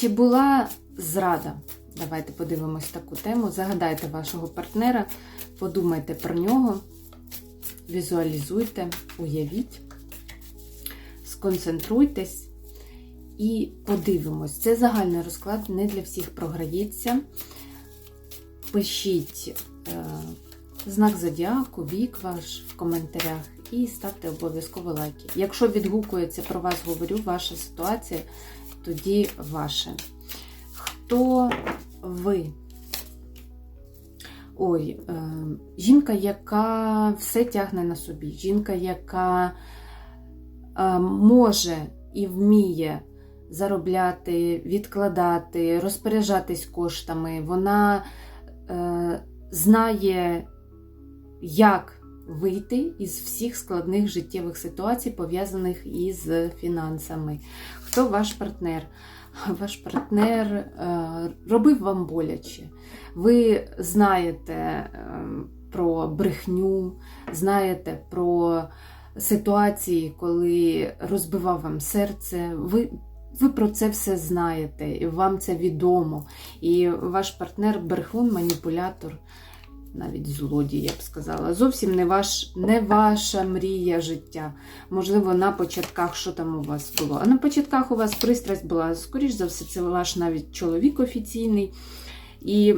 Чи була зрада? Давайте подивимось таку тему. Загадайте вашого партнера, подумайте про нього, візуалізуйте, уявіть, сконцентруйтесь і подивимось. Це загальний розклад, не для всіх програється. Пишіть е, знак зодіаку, вік ваш в коментарях і ставте обов'язково лайки. Якщо відгукується про вас, говорю, ваша ситуація, тоді ваше. Хто ви? Ой, е, жінка, яка все тягне на собі, жінка, яка е, може і вміє заробляти, відкладати, розпоряджатись коштами. Вона е, знає, як вийти із всіх складних життєвих ситуацій, пов'язаних із фінансами. Хто ваш партнер? Ваш партнер е, робив вам боляче. Ви знаєте е, про брехню, знаєте про ситуації, коли розбивав вам серце. Ви ви про це все знаєте, і вам це відомо. І ваш партнер брехун, маніпулятор, навіть злодій, я б сказала. Зовсім не, ваш, не ваша мрія життя. Можливо, на початках, що там у вас було. А на початках у вас пристрасть була, скоріш за все, це ваш навіть чоловік офіційний. І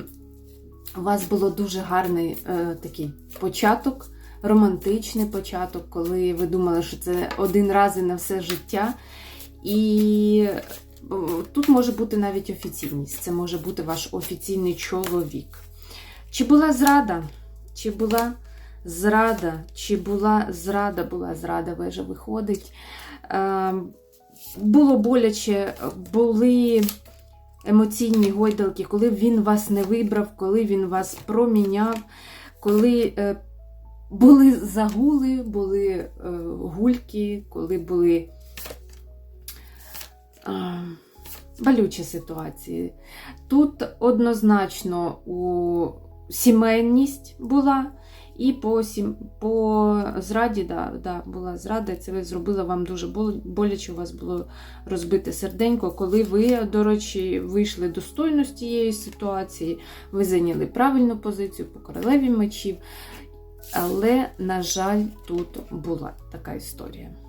у вас було дуже гарний е, такий початок, романтичний початок, коли ви думали, що це один раз і на все життя. І тут може бути навіть офіційність, це може бути ваш офіційний чоловік. Чи була зрада? Чи була зрада? Чи була зрада, була зрада, вежа виходить. Було боляче, були емоційні гойдалки, коли він вас не вибрав, коли він вас проміняв, коли е, були загули, були е, гульки, коли були болючі ситуації. Тут однозначно у сімейність була, і по сім... по зраді, да, да, була зрада, це ви зробила вам дуже боляче, у вас було розбите серденько, коли ви, до речі, вийшли достойно з тієї ситуації, ви зайняли правильну позицію по королеві мечів. Але, на жаль, тут була така історія.